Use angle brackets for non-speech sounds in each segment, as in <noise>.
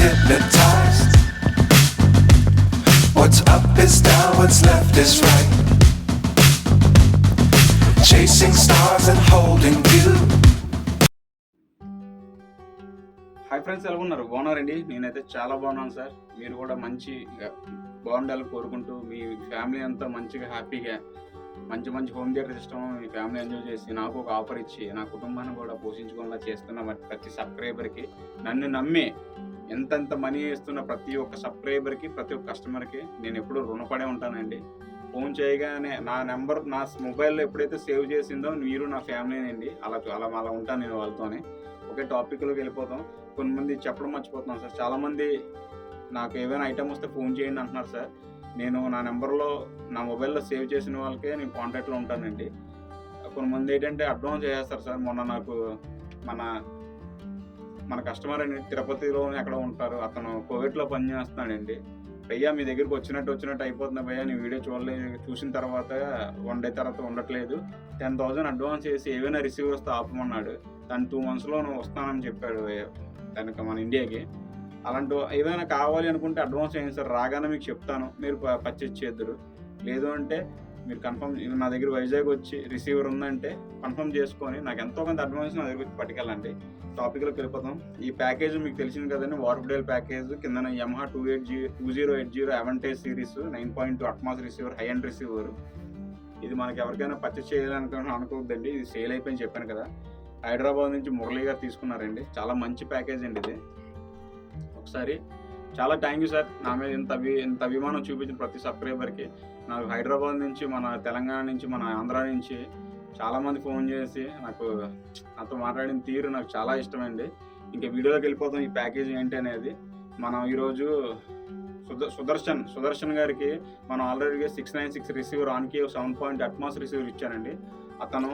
hypnotized. What's up is down, what's left is right. Chasing stars and holding view. Hi friends ఎలా ఉన్నారు బాగున్నారండి నేనైతే చాలా బాగున్నాను సార్ మీరు కూడా మంచి బాగుండాలని కోరుకుంటూ మీ ఫ్యామిలీ అంతా మంచిగా హ్యాపీగా మంచి మంచి హోమ్ థియేటర్ సిస్టమ్ మీ ఫ్యామిలీ ఎంజాయ్ చేసి నాకు ఒక ఆఫర్ ఇచ్చి నా కుటుంబాన్ని కూడా పోషించుకునేలా చేస్తున్న ప్రతి సబ్స్క్రైబర్కి నన్ను నమ్మి ఎంతెంత మనీ ఇస్తున్న ప్రతి ఒక్క సబ్స్క్రైబర్కి ప్రతి ఒక్క కస్టమర్కి నేను ఎప్పుడూ రుణపడే ఉంటానండి. ఫోన్ చేయగానే నా నెంబర్ నా మొబైల్లో ఎప్పుడైతే సేవ్ చేసిందో మీరు నా ఫ్యామిలీనండి. అలా అలా అలా ఉంటాను నేను వాళ్ళతోనే. ఒకే టాపిక్లోకి వెళ్ళిపోతాం. కొంతమంది చెప్పడం మర్చిపోతున్నాం సార్. చాలామంది నాకు ఏదైనా ఐటమ్ వస్తే ఫోన్ చేయండి అంటున్నారు సార్. నేను నా నెంబర్లో నా మొబైల్లో సేవ్ చేసిన వాళ్ళకే నేను కాంటాక్ట్లో ఉంటానండి. కొంతమంది ఏంటంటే అడ్వాన్స్ చేస్తారు సార్. మొన్న నాకు మన మన కస్టమర్ అండి తిరుపతిలో అక్కడ ఉంటారు. అతను కోవిడ్లో పనిచేస్తున్నాడండి భయ్యా మీ దగ్గరికి వచ్చినట్టు వచ్చినట్టు అయిపోతుంది భయ్యా నీ వీడియో చూడలేదు చూసిన తర్వాత వన్ డే తర్వాత ఉండట్లేదు. టెన్ థౌసండ్ అడ్వాన్స్ చేసి ఏవైనా రిసీవ్ వస్తే ఆపమన్నాడు. తను టూ మంత్స్లో వస్తానని చెప్పాడు తనకి మన ఇండియాకి. అలాంటి ఏదైనా కావాలి అనుకుంటే అడ్వాన్స్ చేయండి సార్. రాగానే మీకు చెప్తాను. మీరు పర్చేజ్ చేద్దరు. లేదు అంటే మీరు కన్ఫర్మ్ నా దగ్గర వైజాగ్ వచ్చి రిసీవర్ ఉందంటే కన్ఫర్మ్ చేసుకొని నాకు ఎంతో కొంత అడ్వాన్స్ నా దగ్గర వచ్చి పట్టుకెళ్ళండి. టాపిక్లోకి వెళ్ళిపోతాం ఈ ప్యాకేజ్ మీకు తెలిసింది కదండి వార్ఫ్డేల్ ప్యాకేజ్ కింద Yamaha two eight G two zero eight zero Aventage series nine point two Atmos receiver high end receiver ఇది మనకి ఎవరికైనా పర్చేస్ చేయాలనుకున్నా అనుకోవద్దండి. ఇది సేల్ అయిపోయింది చెప్పాను కదా. హైదరాబాద్ నుంచి మురళీ గారు తీసుకున్నారండి. చాలా మంచి ప్యాకేజ్ అండి ఇది. ఒకసారి చాలా థ్యాంక్ యూ సార్. నా మీద ఇంత అభి ఇంత అభిమానం చూపించిన ప్రతి సబ్స్క్రైబర్కి. నాకు హైదరాబాద్ నుంచి మన తెలంగాణ నుంచి మన ఆంధ్ర నుంచి చాలామంది ఫోన్ చేసి నాకు నాతో మాట్లాడిన తీరు నాకు చాలా ఇష్టమండి. ఇంకా వీడియోలోకి వెళ్ళిపోతాం ఈ ప్యాకేజ్ ఏంటి అనేది. మనం ఈరోజు సుదర్శన్ సుదర్శన్ గారికి మనం already six nine six receiver ఆన్కి seven point Atmos receiver ఇచ్చానండి. అతను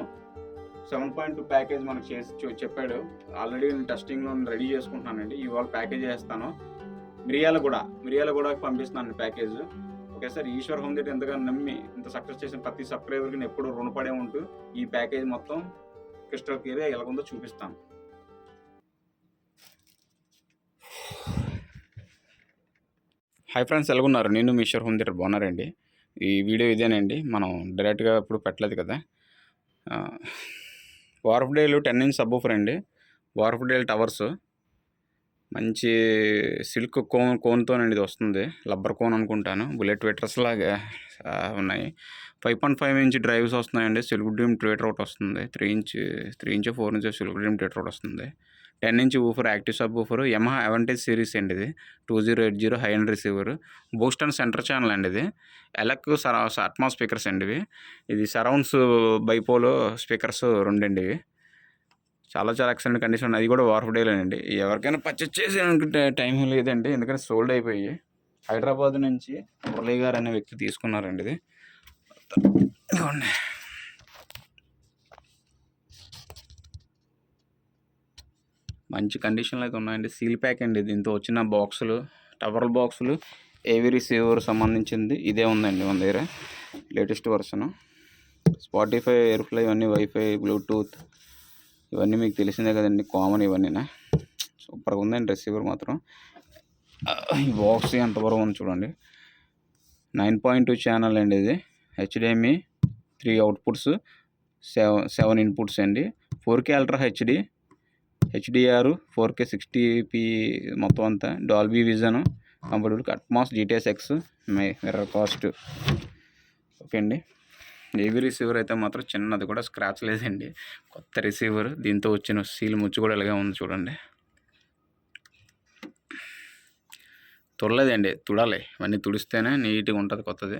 సెవెన్ పాయింట్ టూ ప్యాకేజ్ మనకు చేసి చెప్పాడు. ఆల్రెడీ నేను టెస్టింగ్లో రెడీ చేసుకుంటున్నానండి. ఇవాళ ప్యాకేజ్ చేస్తాను. మిరియాల కూడా మిరియాల కూడా పంపిస్తున్నాను package. Okay sir Eshwar home theatre ఎంతగా నమ్మి ఇంత సక్సెస్ చేసిన ప్రతి సబ్స్క్రైబర్కి నేను ఎప్పుడు రుణపడే ఉంటూ ఈ ప్యాకేజ్ మొత్తం క్రిస్టల్ క్లియర్ ఎలాగుందో చూపిస్తాను. హాయ్ ఫ్రెండ్స్ ఎలాగున్నారు? నేను మీ ఈశ్వర్ హోమ్ థియేటర్ బాగున్నారండి ఈ వీడియో ఇదేనండి మనం డైరెక్ట్గా ఇప్పుడు పెట్టలేదు కదా. వార్ఫ్డేల్ టెన్ ఇంచ్ సబ్బూఫర్ అండి. Wharfedale towers. మంచి సిల్క్ కోన్ కోన్తోనండి ఇది వస్తుంది లబ్బర్ కోన్ అనుకుంటాను. బుల్లెట్ వెటర్స్ లాగా ఉన్నాయి. Five point five inch drives వస్తున్నాయండి. సిల్క్ డ్రీమ్ ట్విటర్ ఒకటి వస్తుంది. Three inch three inch four inch silk dome tweeter ఒకటి వస్తుంది. Ten inch woofer active sub woofer Yamaha Aventage series అండి ఇది. Two zero eight zero high end receiver. Boost and centre channel అండి ఇది. ఎలక్ సరా అట్మా speakers అండి ఇవి. ఇది సరౌండ్స్ బైపోలో స్పీకర్స్ రెండండి ఇవి. చాలా చాలా ఎక్సలెంట్ కండిషన్ ఉంది. అది కూడా వార్ఫ్ డేలేనండి ఎవరికైనా పర్చేస్ చేసి టైం లేదండి. ఎందుకంటే సోల్డ్ అయిపోయి హైదరాబాద్ నుంచి మురళీ గారు అనే వ్యక్తి తీసుకున్నారండి ఇది. ఇదిగోండి. మంచి కండిషన్లో అయితే ఉన్నాయండి. సీల్ ప్యాక్ అండి దీంతో వచ్చిన బాక్సులు టవర్ బాక్సులు ఏవి రిసీవర్ సంబంధించింది. ఇదే ఉందండి మన దగ్గర. లేటెస్ట్ వర్షన్ స్పాటిఫై ఎయిర్ఫ్లై అన్నీ వైఫై బ్లూటూత్ ఇవన్నీ మీకు తెలిసిందే కదండి కామన్ ఇవన్నీనా? సూపర్గా ఉందండి రిసీవర్ మాత్రం. ఈ బాక్స్ ఎంత బరువు ఉంది చూడండి. నైన్ పాయింట్ టూ ఛానల్ అండి ఇది. HDMI three outputs seven seven inputs అండి. Four K ultra HD HDR four K sixty P మొత్తం అంతా. Dolby Vision computer Atmos DTS X my mirror cast okay అండి. నేవీ రిసీవర్ అయితే మాత్రం చిన్నది కూడా స్క్రాచ్ లేదండి. కొత్త రిసీవర్ దీంతో వచ్చిన సీల్ ముచ్చు కూడా ఇలాగే ఉంది చూడండి. తుడలేదండి తుడాలి. ఇవన్నీ తుడిస్తేనే నీట్గా ఉంటుంది కొత్తది.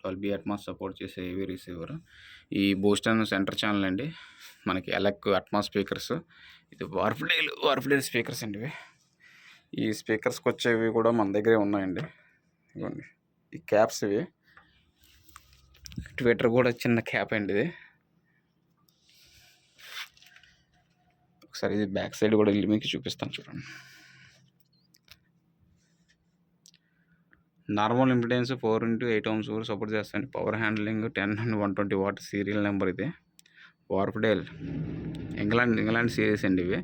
ట్వెల్వ్ బి అట్మాస్ సపోర్ట్ చేసే ఏవి రిసీవర్? ఈ బోస్టన్ సెంటర్ ఛానల్ అండి. మనకి ఎలక్ అట్మాస్ స్పీకర్స్ ఇది వార్ఫ్డేల్ వార్ఫ్డేల్ స్పీకర్స్ అండి ఇవి. ఈ స్పీకర్స్కి వచ్చేవి కూడా మన దగ్గరే ఉన్నాయండి. ఇవ్వండి ఈ క్యాప్స్ ఇవి. ట్విట్టర్ కూడా చిన్న క్యాప్ అండి ఇది. ఒకసారి ఇది బ్యాక్ సైడ్ కూడా వెళ్ళి మీకు చూపిస్తాను చూడండి. Normal impedance four into eight ohms కూడా సపోర్ట్ చేస్తాను power handling ten and one twenty watt serial number ఇది. వార్ఫ్డేల్. ఇంగ్లాండ్ ఇంగ్లాండ్ సిరీస్ అండి ఇవి.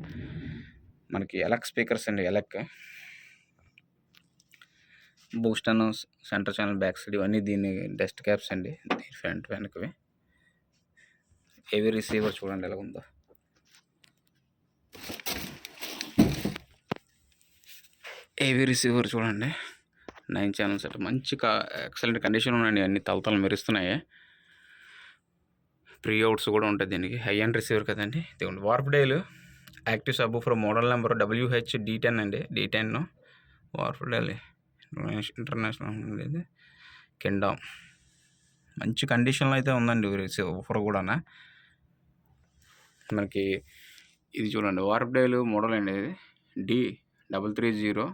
మనకి ఎలక్ స్పీకర్స్ అండి ఎలక్ బూస్ట్ అను సెంటర్ ఛానల్ బ్యాక్ సైడ్ ఇవన్నీ దీని డస్ట్ క్యాప్స్ అండి దీని ఫ్రంట్ వెనకవి. హెవీ రిసీవర్ చూడండి ఎలా ఉందో హెవీ రిసీవర్ చూడండి. నైన్ ఛానల్స్ అంటే మంచి కా ఎక్సలెంట్ కండిషన్ ఉన్నాయండి అన్ని తలతలు మెరుస్తున్నాయి. ప్రీ అవుట్స్ కూడా ఉంటాయి దీనికి హై అండ్ రిసీవర్ కదండి. ఇదిగోండి Wharfedale. Active sub woofer model number W H D ten అండి. D ten Wharfedale international ఇది. కిండమ్ మంచి కండిషన్లో అయితే ఉందండి రిసీవర్ కూడా మనకి ఇది చూడండి. వార్ప్ డేలు మోడల్ అండి ఇది. D double three zero.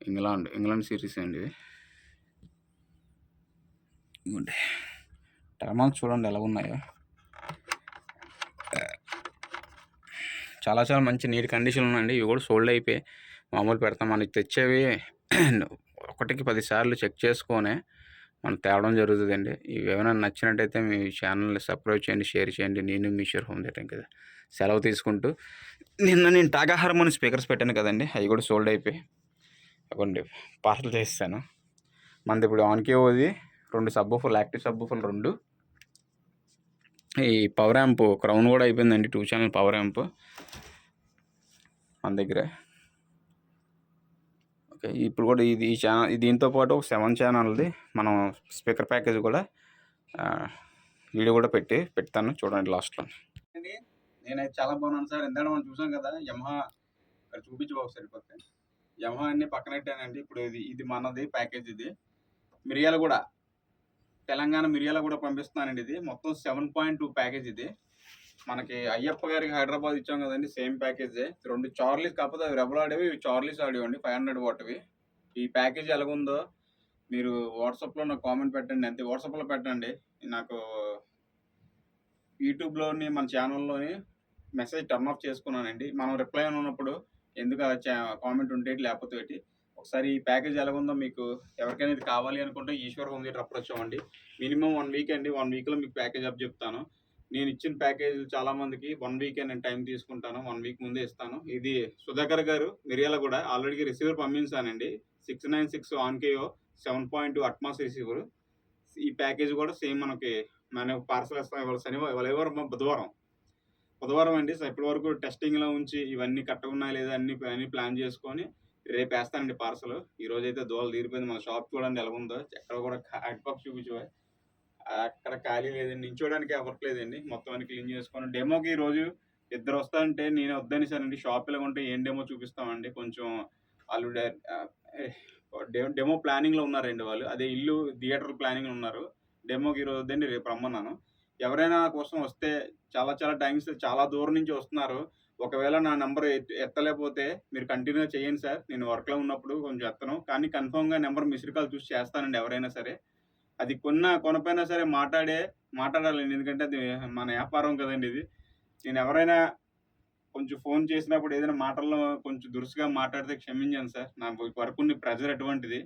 England England series అండి ఇది. ఇదిగోండి టర్మాలు చూడండి ఎలా ఉన్నాయో. చాలా చాలా మంచి నీట్ కండిషన్ ఉన్నాయండి ఇవి కూడా సోల్డ్ అయిపోయి మామూలు పెడతాం. మనకి తెచ్చేవి <clears throat> ఒకటికి పదిసార్లు చెక్ చేసుకొని మనం తేవడం జరుగుతుందండి. ఇవి ఏమైనా నచ్చినట్టయితే మీ ఛానల్ని సబ్స్క్రైబ్ చేయండి షేర్ చేయండి. నేను మీ షేర్ హోమ్ థియేటర్ కదా సెలవు తీసుకుంటూ నిన్న నేను టాగా హార్మోని స్పీకర్స్ పెట్టాను కదండి. అవి కూడా సోల్డ్ అయిపోయి కొన్ని పార్సల్ చేస్తాను మనది ఇప్పుడు ఆన్కే ఓది రెండు సబ్బుఫుల్ యాక్టివ్ సబ్బుఫుల్ రెండు ఈ పవర్ యాంప్ క్రౌన్ కూడా అయిపోయిందండి. టూ ఛానల్ పవర్ యాంప్ మన దగ్గర. ఓకే ఇప్పుడు కూడా ఇది ఈ ఛానల్ దీంతో పాటు ఒక సెవెన్ ఛానల్ది మనం స్పీకర్ ప్యాకేజ్ కూడా వీడియో కూడా పెట్టి పెడతాను చూడండి లాస్ట్లో నేనైతే చాలా బాగున్నాను సార్. ఎందుకంటే మనం చూసాం కదా యమహా ఇక్కడ చూపించు ఒకసారి పక్కన యమహా అన్ని పక్కన పెట్టానండి. ఇప్పుడు ఇది ఇది మనది ప్యాకేజ్ ఇది. మిరియాలు కూడా తెలంగాణ మిరియాల కూడా పంపిస్తున్నానండి ఇది. మొత్తం సెవెన్ పాయింట్ టూ ప్యాకేజ్ ఇది. మనకి అయ్యప్ప గారికి హైదరాబాద్ ఇచ్చాం కదండి సేమ్ ప్యాకేజే రెండు చార్లీస్ కాకపోతే అవి రెబల్ ఆడేవి ఇవి చార్లీస్ అండి ఫైవ్ హండ్రెడ్ వాటివి. ఈ ప్యాకేజ్ ఎలాగుందో మీరు వాట్సాప్లో నాకు కామెంట్ పెట్టండి. అంతే వాట్సాప్లో పెట్టండి. నాకు యూట్యూబ్లోని మన ఛానల్లోని మెసేజ్ టర్న్ ఆఫ్ చేసుకున్నానండి. మనం రిప్లై అని ఉన్నప్పుడు ఎందుకు కామెంట్ ఉంటే లేకపోతే ఒకసారి ఈ ప్యాకేజ్ ఎలాగుందో మీకు ఎవరికైనా ఇది కావాలి అనుకుంటే ఈశ్వర్ హోమ్ థియేటర్ అప్రోచ్ అవ్వండి మినిమం వన్ వీక్ అండి. వన్ వీక్లో మీకు ప్యాకేజ్ అప్ చెప్తాను. నేను ఇచ్చిన ప్యాకేజ్ చాలామందికి వన్ వీకే నేను టైం తీసుకుంటాను. వన్ వీక్ ముందే ఇస్తాను. ఇది సుధాకర్ గారు మిరియాల కూడా ఆల్రెడీ రిసీవర్ పంపించానండి. Six nine six ఆన్కేయో seven point two Atmos receiver. ఈ ప్యాకేజ్ కూడా సేమ్ మనకి మన పార్సల్ ఇస్తాం. ఇవాళ శనివారం ఇవాళ బుధవారం. బుధవారం అండి. సో ఇప్పటి వరకు టెస్టింగ్లో ఉంచి ఇవన్నీ కట్టకున్నాయి లేదా అన్ని అన్ని ప్లాన్ చేసుకొని రేపు వేస్తానండి పార్సల్. ఈ రోజు అయితే దోవలు తీరిపోయింది. మన షాప్ చూడండి ఎలా ఉందో ఎక్కడ కూడా అటుపక్క చూపించు అక్కడ ఖాళీ లేదండి. నించోడానికి వర్క్ లేదండి. మొత్తం అని క్లీన్ చేసుకొని డెమోకి ఈ రోజు ఇద్దరు వస్తానంటే నేను వద్దని సరేండి షాప్ ఇలా ఉంటే ఏం డెమో చూపిస్తామండి. కొంచెం వాళ్ళు డెమో ప్లానింగ్లో ఉన్నారండి వాళ్ళు. అదే ఇల్లు థియేటర్ ప్లానింగ్లో ఉన్నారు. డెమోకి ఈ వద్దండి. రేపు రమ్మన్నాను. ఎవరైనా నా కోసం వస్తే చాలా చాలా టైమ్స్ చాలా దూరం నుంచి వస్తున్నారు. ఒకవేళ నా నెంబర్ ఎత్తలేకపోతే మీరు కంటిన్యూ చేయండి సార్. నేను వర్క్లో ఉన్నప్పుడు కొంచెం ఎత్తను. కానీ కన్ఫర్మ్గా నెంబర్ మిస్డ్ కాల్ చూసి చేస్తానండి ఎవరైనా సరే. అది కొన్న కొనపోయినా సరే మాట్లాడే మాట్లాడాలండి. ఎందుకంటే అది మన వ్యాపారం కదండి ఇది. నేను ఎవరైనా కొంచెం ఫోన్ చేసినప్పుడు ఏదైనా మాటల్లో కొంచెం దురుసుగా మాట్లాడితే క్షమించాను సార్. నా వర్క్ ప్రెజర్ అటువంటిది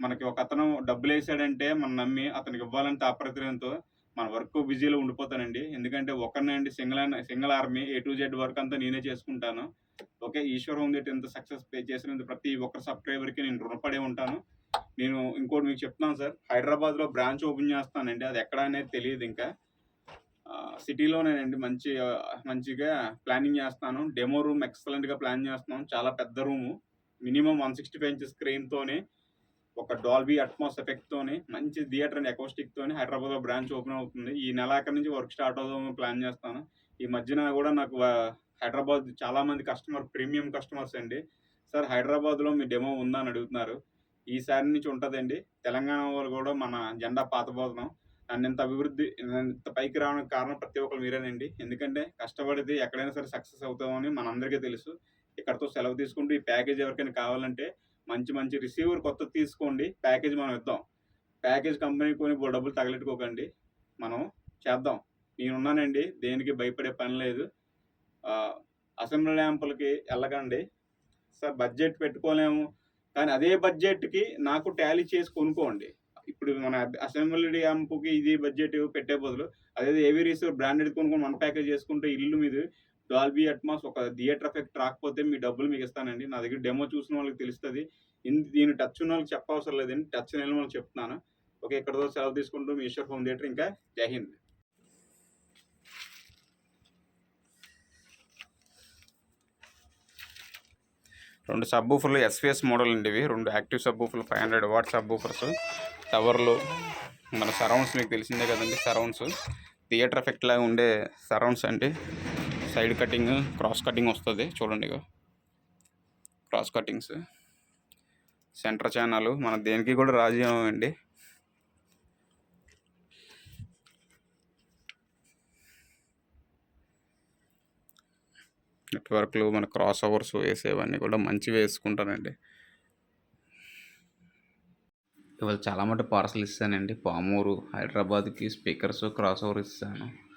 మనకి ఒక అతను డబ్బులు వేసాడంటే మనం నమ్మి అతనికి ఇవ్వాలని తాపత్రయంతో మన వర్క్ బిజీలో ఉండిపోతానండి. ఎందుకంటే ఒకరినే అండి single single army A to Z work అంతా నేనే చేసుకుంటాను. ఓకే ఈశ్వర్ ఉంది ఎంత ఇంత సక్సెస్ పే చేసిన ప్రతి ఒక్క సబ్స్క్రైబర్కి నేను రుణపడే ఉంటాను. నేను ఇంకోటి మీకు చెప్తున్నాను సార్ హైదరాబాద్లో బ్రాంచ్ ఓపెన్ చేస్తానండి. అది ఎక్కడ అనేది తెలియదు ఇంకా. సిటీలోనేనండి మంచి మంచిగా ప్లానింగ్ చేస్తాను. డెమో రూమ్ ఎక్సలెంట్గా ప్లాన్ చేస్తున్నాం చాలా పెద్ద room. Minimum one sixty five inches స్క్రీన్తోనే ఒక డాల్బీ అట్మాస్ ఎఫెక్ట్తోని మంచి థియేటర్ అండ్ అకౌస్టిక్తోని హైదరాబాద్లో బ్రాంచ్ ఓపెన్ అవుతుంది. ఈ నెలాఖరు నుంచి వర్క్ స్టార్ట్ అవుదామని ప్లాన్ చేస్తాను. ఈ మధ్యన కూడా నాకు హైదరాబాద్ చాలామంది కస్టమర్ ప్రీమియం కస్టమర్స్ అండి. సార్ హైదరాబాద్లో మీ డెమో ఉందా? అని అడుగుతున్నారు. ఈసారి నుంచి ఉంటుందండి. తెలంగాణ వాళ్ళు కూడా మన జెండా పాతబోతున్నాం నన్ను ఇంత అభివృద్ధి ఇంత పైకి రావడానికి కారణం ప్రతి ఒక్కరు మీరేనండి. ఎందుకంటే కష్టపడితే ఎక్కడైనా సరే సక్సెస్ అవుతామని మనందరికీ తెలుసు. ఇక్కడతో సెలవు తీసుకుంటూ ఈ ప్యాకేజ్ ఎవరికైనా కావాలంటే మంచి మంచి రిసీవర్ కొత్త తీసుకోండి. ప్యాకేజ్ మనం ఇద్దాం. ప్యాకేజ్ కంపెనీ కొని డబ్బులు తగలెట్టుకోకండి. మనం చేద్దాం. నేనున్నానండి. దేనికి భయపడే పని లేదు. అసెంబ్లీ ల్యాంపులకి వెళ్ళకండి సార్ బడ్జెట్ పెట్టుకోలేము. కానీ అదే బడ్జెట్కి నాకు టాలీ చేసి కొనుక్కోండి. ఇప్పుడు మన అసెంబ్లీ ల్యాంపుకి ఇది బడ్జెట్ పెట్టే బదులు అదే ఏవి రీసోర్ బ్రాండెడ్ కొనుక్కొని మన ప్యాకేజ్ చేసుకుంటే ఇల్లు మీద డాల్బీ అట్మాస్ ఒక థియేటర్ ఎఫెక్ట్ రాకపోతే మీ డబ్బులు మీకు ఇస్తానండి. నా దగ్గర డెమో చూసిన వాళ్ళకి తెలుస్తుంది. దీని టచ్ ఉన్న వాళ్ళకి చెప్పవసరం లేదండి. టచ్ లేని వాళ్ళకి చెప్తున్నాను. ఓకే ఇక్కడతో సెలవు తీసుకుంటూ మీ ఈశ్వర్ హోమ్ థియేటర్ ఇంకా జై హింద్. రెండు సబ్ ఊఫర్లు ఎస్విఎస్ మోడల్ అండి ఇవి. రెండు active sub ఊఫర్లు five hundred watt sub woofers టవర్లు మన సరౌండ్స్ మీకు తెలిసిందే కదండి సరౌండ్స్ థియేటర్ ఎఫెక్ట్ లాగా ఉండే సరౌండ్స్ అండి. సైడ్ కటింగ్ క్రాస్ కటింగ్ వస్తుంది. చూడండి క్రాస్ కటింగ్స్ సెంటర్ ఛానల్ మన దేనికి కూడా రాజీ అండి. నెట్వర్క్లు మన క్రాస్ ఓవర్స్ వేసేవన్నీ కూడా మంచివి వేసుకుంటానండి. ఇవాళ చాలా మటు పార్సల్ ఇస్తానండి. పామూరు హైదరాబాద్కి స్పీకర్స్ క్రాస్ ఓవర్ ఇస్తాను.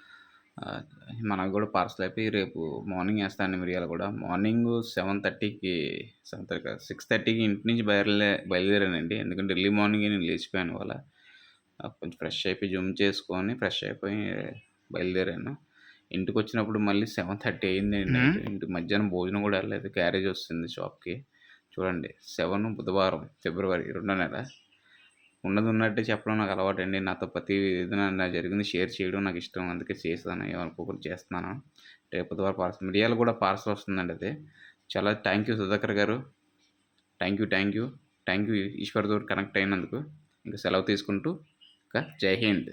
మనకు కూడా పార్సల్ అయిపోయి రేపు మార్నింగ్ వేస్తాను మిరియాలు కూడా. మార్నింగ్ సెవెన్ థర్టీకి సెవెన్ థర్టీ సిక్స్ థర్టీకి ఇంటి నుంచి బయలుదే బయలుదేరానండి. ఎందుకంటే ఎర్లీ మార్నింగ్ నేను లేచిపోయాను ఇవాళ. ఆ, కొంచెం ఫ్రెష్ అయిపోయి జూమ్ చేసుకొని ఫ్రెష్ అయిపోయి బయలుదేరాను. ఇంటికి వచ్చినప్పుడు మళ్ళీ సెవెన్ థర్టీ అయింది ఇంటికి మధ్యాహ్నం భోజనం కూడా వెళ్ళలేదు. క్యారేజ్ వస్తుంది షాప్కి. చూడండి సెవెన్ బుధవారం ఫిబ్రవరి రెండో నెల. ఉన్నది ఉన్నట్టే చెప్పడం నాకు అలవాటు అండి నాతో ప్రతి ఏదైనా నా జరిగింది షేర్ చేయడం నాకు ఇష్టం. అందుకే చేస్తాను. ఏమనుకోకుండా చేస్తున్నాను. రేపు ద్వారా పార్సల్ మిరియాలు కూడా పార్సల్ వస్తుందండి అది. చాలా థ్యాంక్ యూ సుధాకర్ గారు. Thank you thank you. Thank you ఈశ్వర్తో connect అయినందుకు. ఇంకా సెలవు తీసుకుంటూ ఇంకా జై హింద్.